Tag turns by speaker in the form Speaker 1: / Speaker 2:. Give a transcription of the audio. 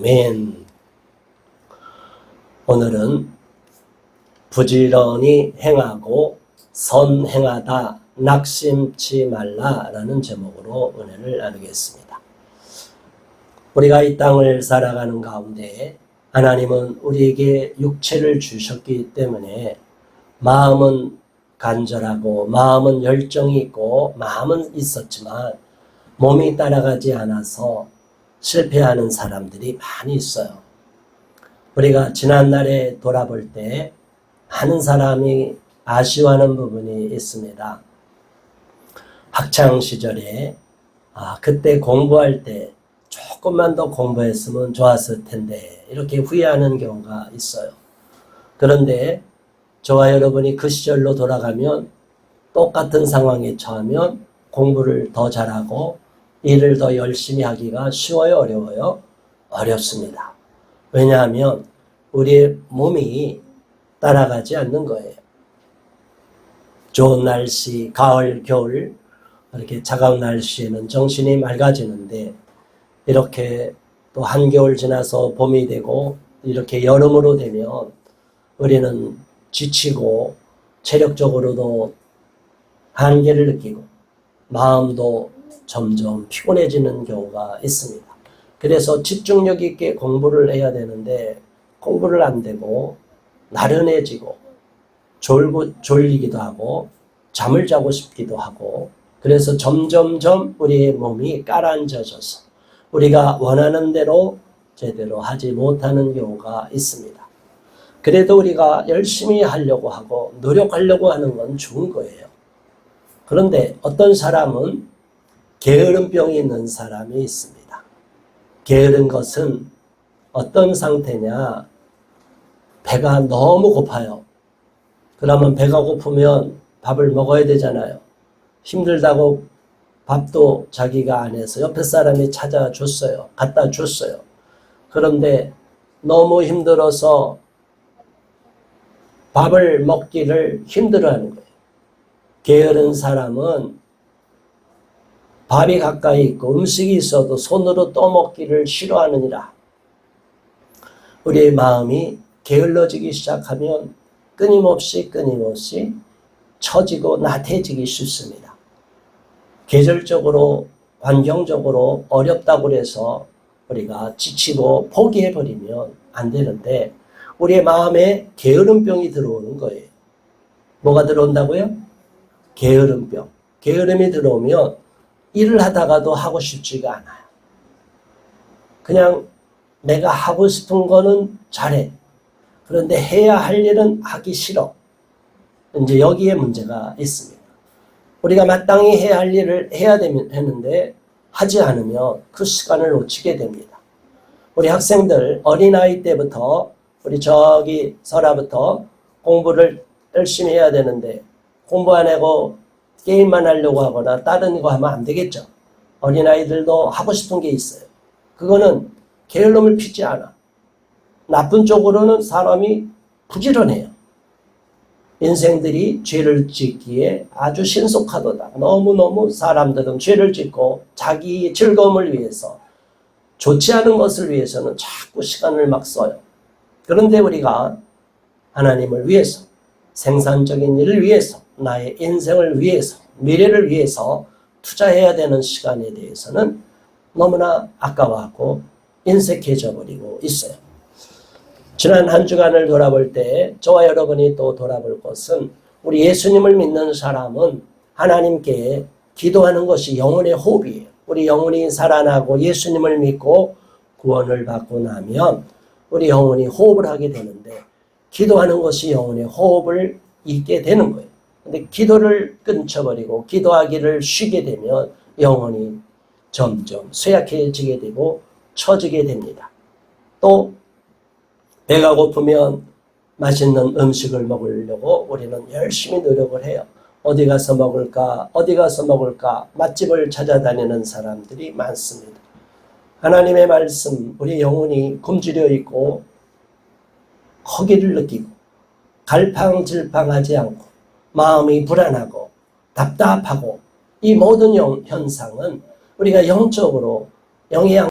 Speaker 1: 아멘. 오늘은 부지런히 행하고 선행하다 낙심치 말라라는 제목으로 은혜를 나누겠습니다. 우리가 이 땅을 살아가는 가운데 하나님은 우리에게 육체를 주셨기 때문에 마음은 간절하고 마음은 열정이 있고 마음은 있었지만 몸이 따라가지 않아서 실패하는 사람들이 많이 있어요. 우리가 지난날에 돌아볼 때 많은 사람이 아쉬워하는 부분이 있습니다. 학창 시절에 아, 그때 공부할 때 조금만 더 공부했으면 좋았을 텐데 이렇게 후회하는 경우가 있어요. 그런데 저와 여러분이 그 시절로 돌아가면 똑같은 상황에 처하면 공부를 더 잘하고 일을 더 열심히 하기가 쉬워요, 어려워요? 어렵습니다. 왜냐하면 우리의 몸이 따라가지 않는 거예요. 좋은 날씨, 가을, 겨울, 이렇게 차가운 날씨에는 정신이 맑아지는데, 이렇게 또 한겨울 지나서 봄이 되고, 이렇게 여름으로 되면 우리는 지치고, 체력적으로도 한계를 느끼고, 마음도 점점 피곤해지는 경우가 있습니다. 그래서 집중력 있게 공부를 해야 되는데 공부를 안 되고 나른해지고 졸고 졸리기도 하고 잠을 자고 싶기도 하고 그래서 점점점 우리의 몸이 가라앉아져서 우리가 원하는 대로 제대로 하지 못하는 경우가 있습니다. 그래도 우리가 열심히 하려고 하고 노력하려고 하는 건 좋은 거예요. 그런데 어떤 사람은 게으름병이 있는 사람이 있습니다. 게으른 것은 어떤 상태냐? 배가 너무 고파요. 그러면 배가 고프면 밥을 먹어야 되잖아요. 힘들다고 밥도 자기가 안 해서 옆에 사람이 찾아줬어요. 갖다 줬어요. 그런데 너무 힘들어서 밥을 먹기를 힘들어하는 거예요. 게으른 사람은 밥이 가까이 있고 음식이 있어도 손으로 떠먹기를 싫어하느니라. 우리의 마음이 게을러지기 시작하면 끊임없이 끊임없이 처지고 나태해지기 쉽습니다. 계절적으로 환경적으로 어렵다고 해서 우리가 지치고 포기해버리면 안 되는데 우리의 마음에 게으름병이 들어오는 거예요. 뭐가 들어온다고요? 게으름병. 게으름이 들어오면 일을 하다가도 하고 싶지가 않아요. 그냥 내가 하고 싶은 거는 잘해. 그런데 해야 할 일은 하기 싫어. 이제 여기에 문제가 있습니다. 우리가 마땅히 해야 할 일을 해야 되면 했는데 하지 않으면 그 시간을 놓치게 됩니다. 우리 학생들 어린아이 때부터 우리 저기 설아부터 공부를 열심히 해야 되는데 공부 안 하고 게임만 하려고 하거나 다른 거 하면 안 되겠죠. 어린아이들도 하고 싶은 게 있어요. 그거는 게을름을 피지 않아. 나쁜 쪽으로는 사람이 부지런해요. 인생들이 죄를 짓기에 아주 신속하도다. 너무너무 사람들은 죄를 짓고 자기 즐거움을 위해서 좋지 않은 것을 위해서는 자꾸 시간을 막 써요. 그런데 우리가 하나님을 위해서 생산적인 일을 위해서 나의 인생을 위해서 미래를 위해서 투자해야 되는 시간에 대해서는 너무나 아까워하고 인색해져 버리고 있어요. 지난 한 주간을 돌아볼 때 저와 여러분이 또 돌아볼 것은 우리 예수님을 믿는 사람은 하나님께 기도하는 것이 영혼의 호흡이에요. 우리 영혼이 살아나고 예수님을 믿고 구원을 받고 나면 우리 영혼이 호흡을 하게 되는데 기도하는 것이 영혼의 호흡을 잃게 되는 거예요. 근데 기도를 끊쳐버리고 기도하기를 쉬게 되면 영혼이 점점 쇠약해지게 되고 처지게 됩니다. 또 배가 고프면 맛있는 음식을 먹으려고 우리는 열심히 노력을 해요. 어디 가서 먹을까? 어디 가서 먹을까? 맛집을 찾아다니는 사람들이 많습니다. 하나님의 말씀, 우리 영혼이 굶주려 있고 허기를 느끼고 갈팡질팡하지 않고 마음이 불안하고 답답하고 이 모든 현상은 우리가 영적으로 영양